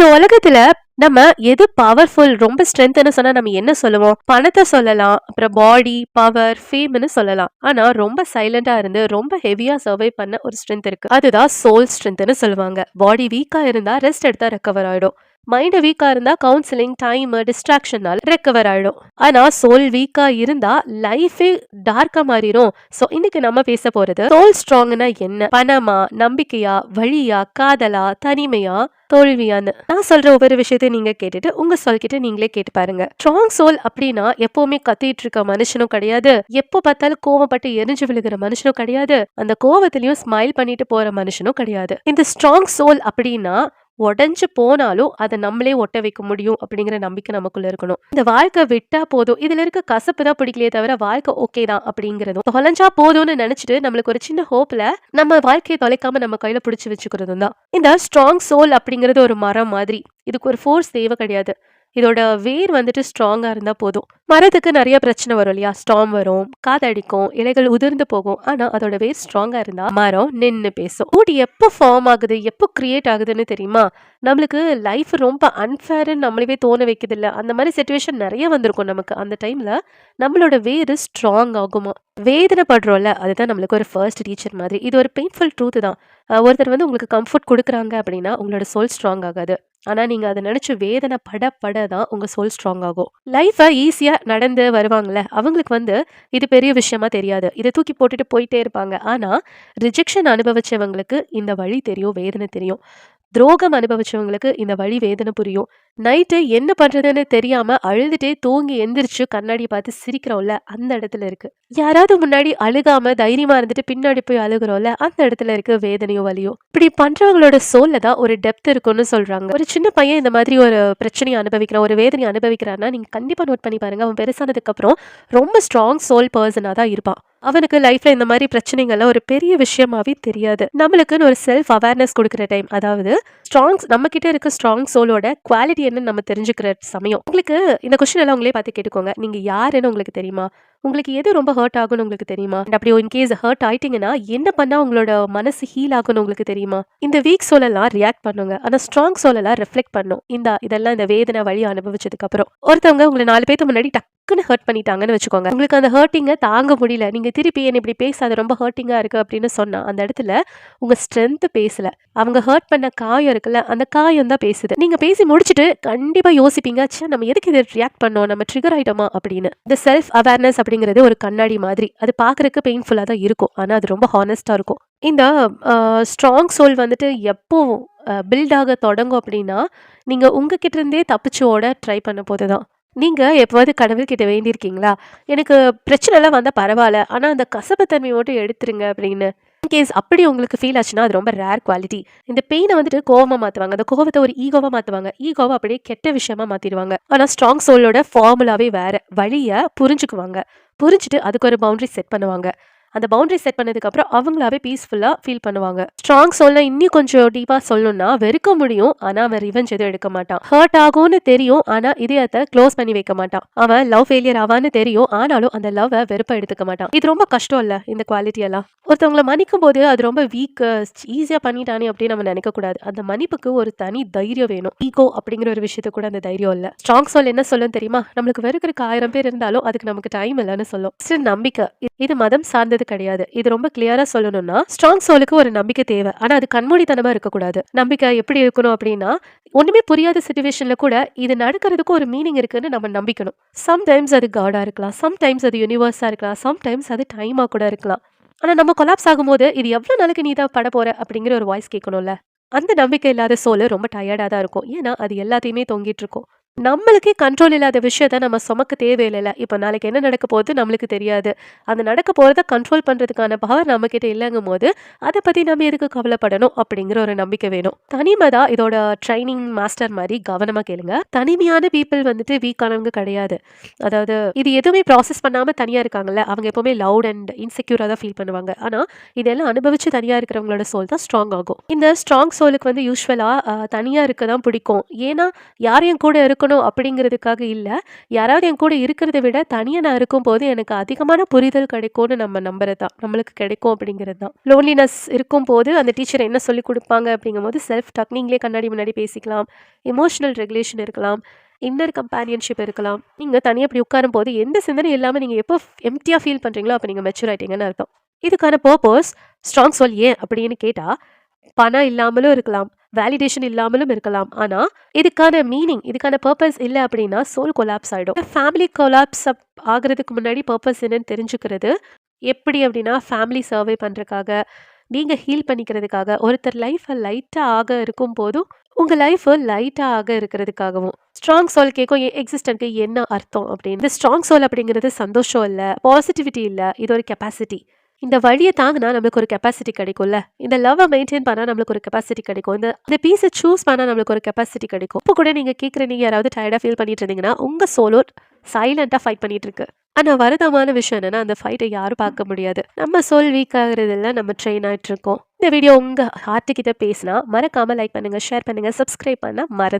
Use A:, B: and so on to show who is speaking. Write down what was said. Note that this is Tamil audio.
A: இந்த உலகத்துல நம்ம எது பவர்ஃபுல் ரொம்ப ஸ்ட்ரென்த்னு சொன்னா நம்ம என்ன சொல்லுவோம்? பணத்தை சொல்லலாம் அப்புறம் பாடி பவர் ஃபேம்னு சொல்லலாம். ஆனா ரொம்ப சைலண்டா இருந்து ரொம்ப ஹெவியா சர்வை பண்ண ஒரு ஸ்ட்ரென்த் இருக்கு. அதுதான் சோல் ஸ்ட்ரென்த்னு சொல்லுவாங்க. பாடி வீக்கா இருந்தா ரெஸ்ட் எடுத்தா ரெக்கவர் ஆயிடும். மைண்ட் வீக்காக இருந்தால் கவுன்சிலிங் டைம் டிஸ்ட்ராக்ஷனால் ரெக்கவர் ஆகிடும் ஆனால் சோல் வீக்காக இருந்தால் லைஃபே டார்க்காக மாறிடும் ஸோ இன்னைக்கு நம்ம பேச போகிறது சோல் ஸ்ட்ராங்னா என்ன? பணமா நம்பிக்கையா வழியா காதலா தனிமையா தோல்வியான்னு? நான் சொல்ற ஒவ்வொரு விஷயத்தையும் நீங்க கேட்டுட்டு உங்க சொல் கிட்ட நீங்களே கேட்டு பாருங்க. ஸ்ட்ராங் சோல் அப்படின்னா எப்பவுமே கத்திட்டு இருக்க மனுஷனும் கிடையாது. எப்போ பார்த்தாலும் கோவப்பட்டு எரிஞ்சு விழுகிற மனுஷனும் கிடையாது. அந்த கோவத்திலயும் ஸ்மைல் பண்ணிட்டு போற மனுஷனும் கிடையாது. இந்த ஸ்ட்ராங் சோல் அப்படின்னா உடஞ்சு போனாலும் அதை நம்மளே ஒட்ட வைக்க முடியும் அப்படிங்கிற நம்பிக்கை நமக்குள்ள இருக்கணும். இந்த வாழ்க்கை விட்டா போதும். இதுல இருக்க கசப்பு தான் பிடிக்கலையே தவிர வாழ்க்கை ஓகே தான் அப்படிங்கிறதும். தொலைஞ்சா போதும்னு நினைச்சிட்டு நம்மளுக்கு ஒரு சின்ன ஹோப்ல நம்ம வாழ்க்கையை தொலைக்காம நம்ம கையில பிடிச்சி வச்சுக்கிறதும் தான். இந்த ஸ்ட்ராங் சோல் அப்படிங்கிறது ஒரு மரம் மாதிரி. இதுக்கு ஒரு ஃபோர்ஸ் தேவை கிடையாது. இதோட வேர் வந்துட்டு ஸ்ட்ராங்காக இருந்தால் போதும். மரத்துக்கு நிறைய பிரச்சனை வரும் இல்லையா? ஸ்டாம் வரும் காதடிக்கும் இலைகள் உதிர்ந்து போகும். ஆனால் அதோட வேர் ஸ்ட்ராங்காக இருந்தால் மரம் நின்று பேசும். ஊடி எப்போ ஃபார்ம் ஆகுது எப்போ கிரியேட் ஆகுதுன்னு தெரியுமா? நம்மளுக்கு லைஃப் ரொம்ப அன்ஃபேர்னு நம்மளவே தோண வைக்கிறது இல்லை அந்த மாதிரி சுச்சுவேஷன் நிறைய வந்திருக்கும் நமக்கு. அந்த டைமில் நம்மளோட வேர் ஸ்ட்ராங் ஆகுமா? வேதனைப்படுறோம்ல அதுதான் நம்மளுக்கு ஒரு ஃபர்ஸ்ட் டீச்சர் மாதிரி. இது ஒரு பெயின்ஃபுல் ட்ரூத் தான். ஒருத்தர் வந்து உங்களுக்கு கம்ஃபர்ட் கொடுக்குறாங்க அப்படின்னா உங்களோட சோல் ஸ்ட்ராங் ஆகாது. ஆனால் நீங்கள் அதை நினச்சி வேதனை பட பட தான் உங்கள் சோல் ஸ்ட்ராங் ஆகும் லைஃபை ஈஸியாக நடந்து வருவாங்கல்ல அவங்களுக்கு வந்து இது பெரிய விஷயமா தெரியாது. இதை தூக்கி போட்டுட்டு போயிட்டே இருப்பாங்க. ஆனால் ரிஜெக்ஷன் அனுபவிச்சவங்களுக்கு இந்த வழி தெரியும் வேதனை தெரியும். துரோகம் அனுபவிச்சவங்களுக்கு இந்த வழி வேதனை புரியும். நைட்டு என்ன பண்றதுன்னு தெரியாம அழுதுட்டே தூங்கி எந்திரிச்சு கண்ணாடி பார்த்து சிரிக்கிறோம்ல அந்த இடத்துல இருக்கு. யாராவது முன்னாடி அழுகாம தைரியமா இருந்துட்டு பின்னாடி போய் அழுகுறோம்ல அந்த இடத்துல இருக்கு வேதனையோ வலியோ இப்படி பண்றவங்களோட சோல்ல தான் ஒரு டெப்த் இருக்கும்னு சொல்றாங்க. ஒரு சின்ன பையன் இந்த மாதிரி ஒரு பிரச்சனையை அனுபவிக்கிறான் ஒரு வேதனையை அனுபவிக்கிறான்னா நீங்க கண்டிப்பா நோட் பண்ணி பாருங்க. அவன் பெருசானதுக்கு அப்புறம் ரொம்ப ஸ்ட்ராங் சோல் பர்சனா தான் இருப்பான். அவனுக்கு லைஃப்ல இந்த மாதிரி பிரச்சனைகள்லாம் ஒரு பெரிய விஷயமாவே தெரியாது. நம்மளுக்குன்னு ஒரு செல்ஃப் அவேர்னஸ் கொடுக்குற டைம் அதாவது ஸ்ட்ராங்ஸ் நம்ம கிட்ட இருக்க ஸ்ட்ராங் சோலோட குவாலிட்டி என்னன்னு நம்ம தெரிஞ்சுக்கிற சமயம். உங்களுக்கு இந்த கொஸ்டின் எல்லாம் உங்களே பார்த்து கேட்டுக்கோங்க. நீங்க யாருன்னு உங்களுக்கு தெரியுமா? உங்களுக்கு எது ரொம்ப ஹர்ட் ஆகும்னு உங்களுக்கு தெரியுமா? And அப்படி இன்கேஸ் ஹர்ட் ஆயிட்டீங்கன்னா என்ன பண்ணா உங்களோட மனசு ஹீல் ஆகும்னு உங்களுக்கு தெரியுமா? இந்த வீக் சோலெல்லாம் ரியாக்ட் பண்ணுங்க. ஆனா ஸ்ட்ராங் சோலெல்லாம் ரிஃப்ளெக்ட் பண்ணும். இந்த இதெல்லாம் இந்த வேதனை வழி அனுபவிச்சதுக்கு அப்புறம். ஒருத்தவங்க உங்களை நாலு பேர்த்து முன்னாடி டக்குன்னு ஹர்ட் பண்ணிட்டாங்கன்னு வச்சுக்கோங்க. உங்களுக்கு அந்த ஹர்ட்டிங்கை தாங்க முடியல. நீங்க திருப்பி என்ன இப்படி பேசாத ரொம்ப ஹர்ட்டிங்கா இருக்கு அப்படின்னு சொன்னா அந்த இடத்துல உங்க ஸ்ட்ரென்த் பேசல. அவங்க ஹர்ட் பண்ண காயம் இருக்குல்ல அந்த காயம் தான் பேசுது. நீங்க பேசி முடிச்சுட்டு கண்டிப்பா யோசிப்பீங்க நம்ம எதுக்கு இதை ரியாக்ட் பண்ணோம்? நம்ம ட்ரிகர் ஆயிட்டோமா? அப்படின்னு. இந்த செல்ஃப் அவேர்னஸ் அப்படிங்கிறது ஒரு கண்ணாடி மாதிரி. அது பார்க்கறதுக்கு பெயின்ஃபுல்லாக தான் இருக்கும். ஆனால் அது ரொம்ப ஹானஸ்ட்டாக இருக்கும். இந்த ஸ்ட்ராங் சோல் வந்துட்டு எப்போ பில்ட் ஆக தொடங்கும் அப்படின்னா நீங்கள் உங்ககிட்ட இருந்தே தப்பிச்சு ஓட ட்ரை பண்ண போது தான். நீங்கள் எப்போவாது கடவுள்கிட்ட வேண்டியிருக்கீங்களா? எனக்கு பிரச்சனைலாம் வந்தால் பரவாயில்ல. ஆனால் அந்த கசப்புத்தன்மை மட்டும் எடுத்துருங்க அப்படின்னு. இன்கேஸ் அப்படி உங்களுக்கு ஃபீல் ஆச்சுன்னா அது ரொம்ப ரேர் குவாலிட்டி இந்த பெயினை வந்துட்டு கோவமா மாத்துவாங்க. அந்த கோவத்தை ஒரு ஈகோவாக மாற்றுவாங்க ஈகோவை அப்படியே கெட்ட விஷயமா மாத்திடுவாங்க ஆனால் ஸ்ட்ராங் சோலோட ஃபார்முலாவே வேற. வழியை புரிஞ்சுக்குவாங்க. புரிஞ்சுட்டு அதுக்கு ஒரு பவுண்டரி செட் பண்ணுவாங்க. அந்த பவுண்டரி செட் பண்ணதுக்கு அப்புறம் அவங்களாவே பீஸ்ஃபுல்லா ஃபீல் பண்ணுவாங்க. ஸ்ட்ராங் சோல்ல இன்னும் கொஞ்சம் டீப்பா சொல்லணும்னா வெறுக்க முடியும் ஆனா அவன் ரிவெஞ்ச் எதுவும் எடுக்க மாட்டான். ஹர்ட் ஆகும்னு தெரியும் ஆனா இதயத்தை க்ளோஸ் பண்ணி வைக்க மாட்டான். அவன் லவ் ஃபெயிலியர் ஆவான்னு தெரியும் ஆனாலும் அந்த லவ்வை வெறுப்பை எடுத்துக்க மாட்டான். இது ரொம்ப கஷ்டம் இல்ல இந்த குவாலிட்டி எல்லாம். ஒருத்தவங்களை மன்னிக்கும் போது அது ரொம்ப வீக் ஈஸியா பண்ணிட்டானே அப்படின்னு நம்ம நினைக்க கூடாது. அந்த மன்னிப்புக்கு ஒரு தனி தைரியம் வேணும். ஈகோ அப்படிங்கிற ஒரு விஷயத்து கூட அந்த தைரியம் இல்ல. ஸ்ட்ராங் சோல் என்ன சொல்லும் தெரியுமா? நம்மளுக்கு வெறுக்கிறதுக்கு ஆயிரம் பேர் இருந்தாலும் அதுக்கு நமக்கு டைம் இல்லைன்னு சொல்லும். நம்பிக்கை. இது மதம் சார்ந்தது கிடையாது. இது ரொம்ப கிளியரா சொல்லணும்னா ஸ்ட்ராங் சோலுக்கு ஒரு நம்பிக்கை தேவை. ஆனா அது கண்மூடித்தனமா இருக்கக்கூடாது. நம்பிக்கை எப்படி இருக்கணும் அப்படின்னா ஒண்ணுமே புரியாத சுச்சுவேஷன்ல கூட இது நடக்கிறதுக்கு ஒரு மீனிங் இருக்குன்னு நம்ம நம்பிக்கணும். சம்டைம்ஸ் அது காடா இருக்கலாம். சம்டைம்ஸ் அது யூனிவர்ஸா இருக்கலாம். சம்டைம்ஸ் அது டைமா கூட இருக்கலாம். ஆனா நம்ம கொலாப்ஸ் ஆகும்போது இது எவ்வளவு நாளைக்கு நீ தான் பட போற அப்படிங்கிற ஒரு வாய்ஸ் கேட்கணும்ல. அந்த நம்பிக்கை இல்லாத சோலு ரொம்ப டயர்டா தான் இருக்கும். ஏன்னா அது எல்லாத்தையுமே தொங்கிட்டு இருக்கும். நம்மளுக்கே கண்ட்ரோல் இல்லாத விஷயத்த நம்ம சுமக்க தேவையில்லை இப்போ நாளைக்கு என்ன நடக்க போகுது நம்மளுக்கு தெரியாது. அந்த நடக்க போகிறத கண்ட்ரோல் பண்ணுறதுக்கான பவர் நம்மக்கிட்ட இல்லைங்கும் போது அதை பற்றி நம்ம எதுக்கு கவலைப்படணும் அப்படிங்கிற ஒரு நம்பிக்கை வேணும். தனிமை தான் இதோட ட்ரைனிங் மாஸ்டர் மாதிரி கவனமாக கேளுங்க. தனிமையான பீப்புள் வந்துட்டு வீக்கானவங்க கிடையாது. அதாவது இது எதுவுமே ப்ராசஸ் பண்ணாமல் தனியாக இருக்காங்கல்ல. அவங்க எப்போவுமே லவுட் அண்ட் இன்செக்யூராக தான் ஃபீல் பண்ணுவாங்க. ஆனால் இதெல்லாம் அனுபவிச்சு தனியாக இருக்கிறவங்களோட சோல் தான் ஸ்ட்ராங் ஆகும். இந்த ஸ்ட்ராங் சோலுக்கு வந்து யூஸ்வலாக தனியாக இருக்க தான் பிடிக்கும். ஏன்னா யாரையும் கூட இருக்கும் இருக்கணும் அப்படிங்கிறதுக்காக இல்லை யாராவது என் கூட இருக்கிறத விட தனியாக நான் இருக்கும்போது எனக்கு அதிகமான புரிதல் கிடைக்கும்னு நம்ம நம்புறது தான். நம்மளுக்கு கிடைக்கும் அப்படிங்கிறது தான். லோன்லினஸ் இருக்கும்போது அந்த டீச்சர் என்ன சொல்லிக் அப்படிங்கும் அப்படிங்கும்போது செல்ஃப் டாக் நீங்களே கண்ணாடி முன்னாடி பேசிக்கலாம். எமோஷனல் ரெகுலேஷன் இருக்கலாம். இன்னர் கம்பானியன்ஷிப் இருக்கலாம். நீங்கள் தனியாக இப்படி உட்காரும்போது எந்த சிந்தனையும் இல்லாமல் நீங்கள் எப்போ எம்டியாக ஃபீல் பண்ணுறீங்களோ அப்போ நீங்கள் மெச்சூர் ஆகிட்டீங்கன்னு அர்த்தம். இதுக்கான பர்பஸ் ஸ்ட்ராங் சொல் ஏன் அப்படின்னு கேட்டால் பணம் இல்லாமலும் இருக்கலாம். வேலிடேஷன் இல்லாமலும் இருக்கலாம். ஆனால் இதுக்கான மீனிங், இதுக்கான பர்பஸ் இல்லை அப்படின்னா சோல் கொலாப்ஸ் ஆகிடும் ஃபேமிலி கொலாப்ஸ் ஆகிறதுக்கு ஆகுறதுக்கு முன்னாடி பர்பஸ் என்னன்னு தெரிஞ்சுக்கிறது, எப்படி அப்படின்னா ஃபேமிலி சர்வே பண்ணுறதுக்காக நீங்கள் ஹீல் பண்ணிக்கிறதுக்காக, ஒருத்தர் லைஃப்பை லைட்டாக ஆக இருக்கும் போதும் உங்கள் லைஃப் லைட்டாக ஆக இருக்கிறதுக்காகவும். ஸ்ட்ராங் சோல் கேட்கும் எ எக்ஸிஸ்டன்ட்க்கு என்ன அர்த்தம் அப்படின்னு. ஸ்ட்ராங் சோல் அப்படிங்கிறது சந்தோஷம் இல்லை பாசிட்டிவிட்டி இல்லை இது ஒரு கெப்பாசிட்டி. இந்த வழியை தாங்கினா நம்மளுக்கு ஒரு கெப்பாசிட்டி கிடைக்கும்ல. இந்த லவ்வை மெயின்டெயின் பண்ணால் நம்மளுக்கு ஒரு கெப்பாசிட்டி கிடைக்கும். இந்த இந்த பீஸை சூஸ் பண்ணால் நம்மளுக்கு ஒரு கெப்பாசிட்டி கிடைக்கும். இப்போ கூட நீங்கள் கேட்குற நீங்கள் யாராவது டயர்டாக ஃபீல் பண்ணிட்டு இருந்தீங்கன்னா, உங்கள் சோலோ சைலண்ட்டாக ஃபைட் பண்ணிட்டு இருக்கு. ஆனால் வருத்தமான விஷயம் என்னென்னா அந்த ஃபைட்டை யாரும் பார்க்க முடியாது. நம்ம சோல் வீக் ஆகுறதில்ல, நம்ம ட்ரெயின் ஆகிட்டு இருக்கோம். இந்த வீடியோ உங்க ஹார்ட்டு கிட்ட பேசினா, மறக்காமல் லைக் பண்ணுங்க, ஷேர் பண்ணுங்க, சப்ஸ்கிரைப் பண்ண மற